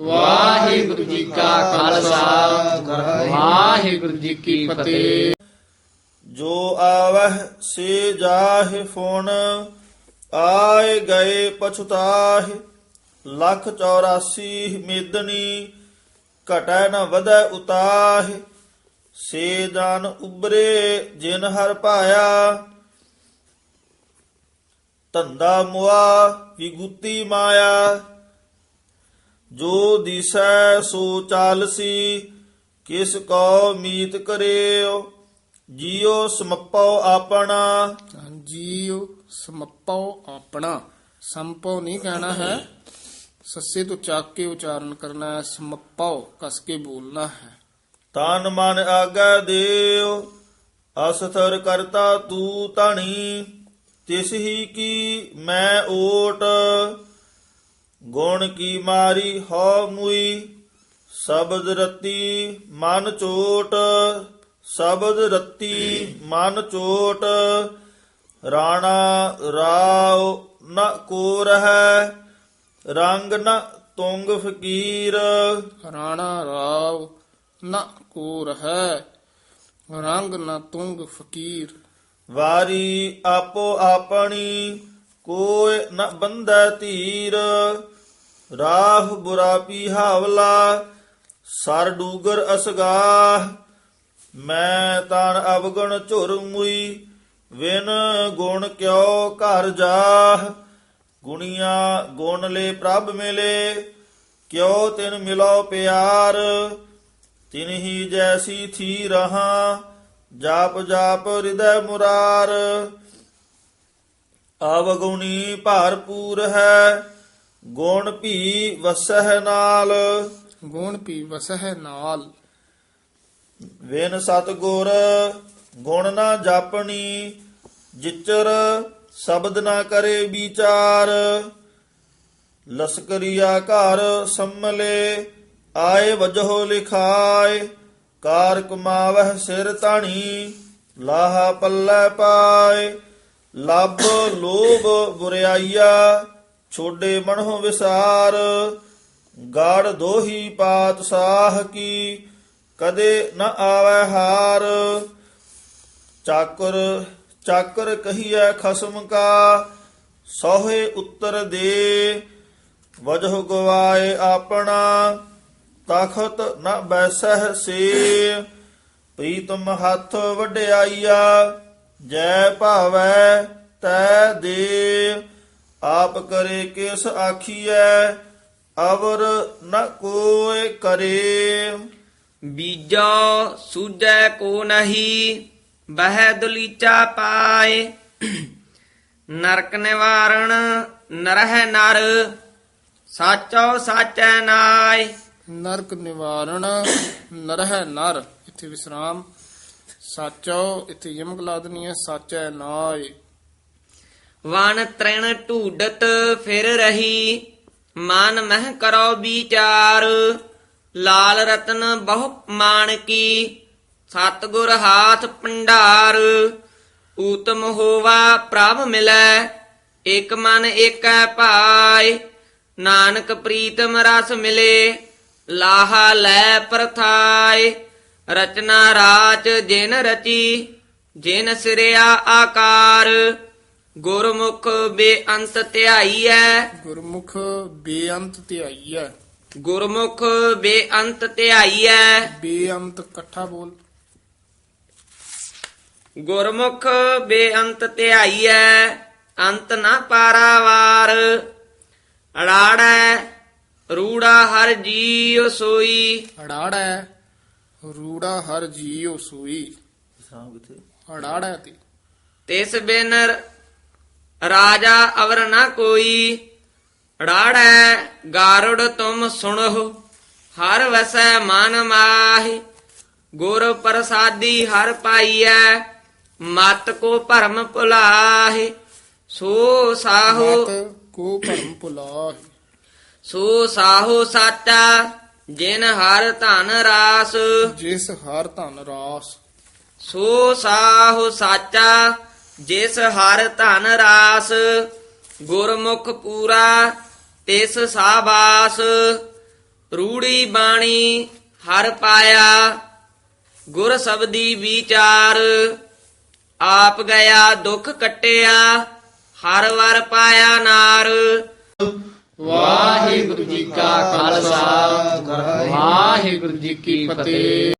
ਵਾਹਿਗੁਰੂ ਜੀ ਕਾ ਖਾਲਸਾ। ਵਾਹਿਗੁਰੂ ਜੀ ਕੀ ਫਤਿਹ। ਜੋ ਆਵਹਿ ਸੇ ਜਾਹਿ ਫੁਨ ਆਏ ਗਏ ਪਛਤਾਹਿ, ਲੱਖ 84 ਮੇਦਨੀ, ਘਟੈ ਨ ਵਧੈ ਉਤਾਹਿ, ਸੇ ਜਨ ਉਬਰੇ ਜਿਨ ਹਰ ਪਾਇਆ ਧੰਦਾ ਮੁਆ ਵਿਗੁਤੀ ਮਾਇਆ ਜੋ ਦਿਸੈ ਸੋ ਚਾਲਸੀ ਕਿਸ ਕੋ ਮੀਤ ਕਰਿਓ ਜੀਉ ਸਮਪਉ ਆਪਣਾ। ਜੀਉ ਸਮਪਉ ਆਪਣਾ ਸੰਪਉ ਨਹੀਂ ਕਹਿਣਾ ਹੈ। ਸੱਸੇ ਤੋਂ ਚੱਕ ਕੇ ਉਚਾਰਨ ਕਰਨਾ ਹੈ ਸਮਪਉ ਕਸ ਕੇ ਬੋਲਣਾ ਹੈ। ਤਨ ਮਨ ਆਗਾ ਦੇਵ ਅਸਥਰ ਕਰਤਾ ਤੂ ਧਣੀ ਤਿਸ ਹੀ ਕੀ ਮੈਂ ਓਟ। ਗੁਣ ਕੀ ਮਾਰੀ ਹਉ ਮੁਈ ਸ਼ਬਦ ਰਤੀ ਮਨ ਚੋਟ ਸ਼ਬਦ ਰਤੀ ਮਨ ਚੋਟ ਰਾਣਾ ਰਾਉ ਨ ਕੋ ਰਹਿ ਰੰਗ ਨ ਤੁੰਗ ਫਕੀਰ। ਰਾਣਾ ਰਾਵ ਨ ਕੋ ਰਹਿ ਰੰਗ ਨ ਤੁੰਗ ਫਕੀਰ। ਵਾਰੀ ਆਪੋ ਆਪਣੀ ਕੋਇ ਨ ਬੰਧੈ ਧੀਰ। ਰਾਹ ਬੁਰਾ ਪੀ ਹਾਵਲਾ, ਸਰ ਡੂਗਰ ਅਸਗਾਹ। ਮੈਂ ਤਨ ਅਵਗਣ ਝੁਰ ਮੁਈ, ਵਿਨ ਗੁਣ ਕਿਉ ਘਰ ਜਾਹ। ਗੁਣੀਆਂ ਗੁਣ ਲੈ ਪ੍ਰਭ ਮਿਲੇ, ਕਿਉ ਤਿਨ ਮਿਲੋ ਪਿਆਰ। ਤਿਨ ਹੀ ਜੈਸੀ ਥੀ ਰਹਾ, ਜਾਪ ਜਾਪ ਹਿਰਦੈ ਮੁਰਾਰ। ਅਵਗੁਣੀ ਭਰਪੂਰ ਹੈ ਗੁਣ ਭੀ ਵਸਹਿ ਨਾਲ। ਗੁਣ ਪੀ ਵਸਹਿ ਨਾਲ। ਵਿਨ ਸਤਗੁਰ ਗੁਣ ਨਾ ਜਾਪਣੀ ਜਿਚਰ ਸ਼ਬਦ ਨਾ ਕਰੇ ਵਿਚਾਰ। ਲਸਕਰੀਆ ਘਰ ਸੰਮਲੇ ਆਏ ਵਜਹੋ ਲਿਖਾਏ ਕਾਰ ਕਮਾਵਹਿ ਸਿਰ ਧਣੀ ਲਾਹਾ ਪੱਲੇ ਪਾਏ। ਲੱਭ ਲੋਭ ਬੁਰਿਆਈਆ ਛੋਡੇ ਮਨਹੁ ਵਿਸਾਰ, ਗਾੜ ਦੋਹੀ ਪਾਤ ਸਾਹ ਕੀ, ਕਦੇ ਨ ਆਵੈ ਹਾਰ। ਚਾਕਰ ਚਾਕਰ ਕਹੀਐ ਖਸਮ ਕਾ, ਸੋਹੇ ਉੱਤਰ ਦੇ। ਵਜਹ ਗਵਾਏ ਆਪਣਾ, ਤਖਤ ਨ ਬੈਸਹਿ ਸੇ। ਪ੍ਰੀਤਮ ਹੱਥ ਵਡਿਆਈਆ, ਜੈ ਭਾਵੈ ਤੈ ਦੇ। ਆਪ ਕਰੇ ਕਿਸ ਆਖੀਐ ਅਵਰ ਨ ਕੋਇ ਕਰੇ। ਬੀਜੋ ਸੂਜੈ ਕੋ ਨਹੀਂ ਬਹਿ ਦੁਲੀਚਾ ਪਾਏ। ਨਰਕ ਨਿਵਾਰਣ ਨਰਹਿ ਨਰ ਸਾਚੋ ਸਾਚੈ ਨਾਇ ਨਰਕ ਨਿਵਾਰਣ ਨਰਹਿ ਨਰ ਇੱਥੇ ਵਿਸਰਾਮ। ਸਾਚੋ ਇੱਥੇ ਯਮਕ ਲਾ ਦੇਣੀ ਹੈ ਸਾਚੈ ਨਾਏ। ਵਨ ਤ੍ਰਿਣ ਢੂਡਤ ਫਿਰ ਰਹੀ, ਮਨ ਮਹਿ ਕਰੋ ਵਿਚਾਰ। ਲਾਲ ਰਤਨ ਬਹੁ ਮਾਨਕੀ ਸਤਗੁਰ ਹਾਥ ਭੰਡਾਰ। ਊਤਮ ਹੋਵਾ ਪ੍ਰਭ ਮਿਲੈ ਇਕ ਮਨ ਏਕੈ ਭਾਇ ਨਾਨਕ ਪ੍ਰੀਤਮ ਰਸ ਮਿਲੇ, ਲਾਹਾ ਲੈ ਪ੍ਰਥਾਇ ਰਚਨਾ ਰਾਚ ਜਿਨ ਰਚੀ, ਜਿਨ ਸਿਰਿਆ ਆਕਾਰ। ਗੁਰਮੁਖ ਬੇਅੰਤ ਧਿਆਈਐ। ਗੁਰਮੁਖ ਬੇਅੰਤ ਧਿਆਈਐ। ਗੁਰਮੁਖ ਬੇਅੰਤ ਧਿਆਈਐ। ਬੇਅੰਤ ਇਕੱਠਾ ਬੋਲ। ਗੁਰਮੁਖ ਬੇਅੰਤ ਧਿਆਈਐ ਅੰਤ ਨਾ ਪਾਰਾਵਾਰ। ਅੜਾੜੈ ਰੂੜਾ ਹਰ ਜੀਉ ਸੋਈ। ਅੜਾੜੈ ਰੂੜਾ ਹਰ ਜੀਉ ਸੂਈ। ਅੜਾੜੈ ਤੇ। ਤਿਸ ਬਿਨ ਰਾਜਾ ਅਵਰ ਨਾ ਕੋਈ। ਰਾੜੈ ਗਾਰੁੜ ਤੁਮ ਸੁਣੋ ਹਰ ਵਸੈ ਮਨ ਮਾਹਿ। ਗੁਰ ਪ੍ਰਸਾਦੀ ਹਰ ਪਾਈਐ ਮਤ ਕੋ ਭਰਮ ਭੁਲਾਹਿ। ਸੋ ਸਾਹੋ ਕੋ ਭਰਮ ਭੁਲਾਹਿ। ਸੋ ਸਾਹੋ ਸਾਚਾ ਜਿਨ ਹਰ ਧਨ ਰਾਸ। ਜਿਸ ਹਰ ਧਨ ਰਾਸ। ਸੋ ਸਾਹੁ ਸਾਚਾ ਜਿਸ ਹਰ ਧਨ ਰਾਸ, ਗੁਰਮੁਖ ਪੂਰਾ, ਤਿਸ ਸਾਬਾਸ। ਰੂੜੀ ਬਾਣੀ ਹਰ ਪਾਇਆ, ਗੁਰ ਸਬਦੀ ਵਿਚਾਰ। ਆਪ ਗਿਆ ਦੁੱਖ ਕਟਿਆ, ਹਰ ਵਰ ਪਾਇਆ ਨਾਰ। ਵਾਹਿਗੁਰੂ ਜੀ ਕਾ ਖਾਲਸਾ, ਵਾਹਿਗੁਰੂ ਜੀ ਕੀ ਫਤਿਹ।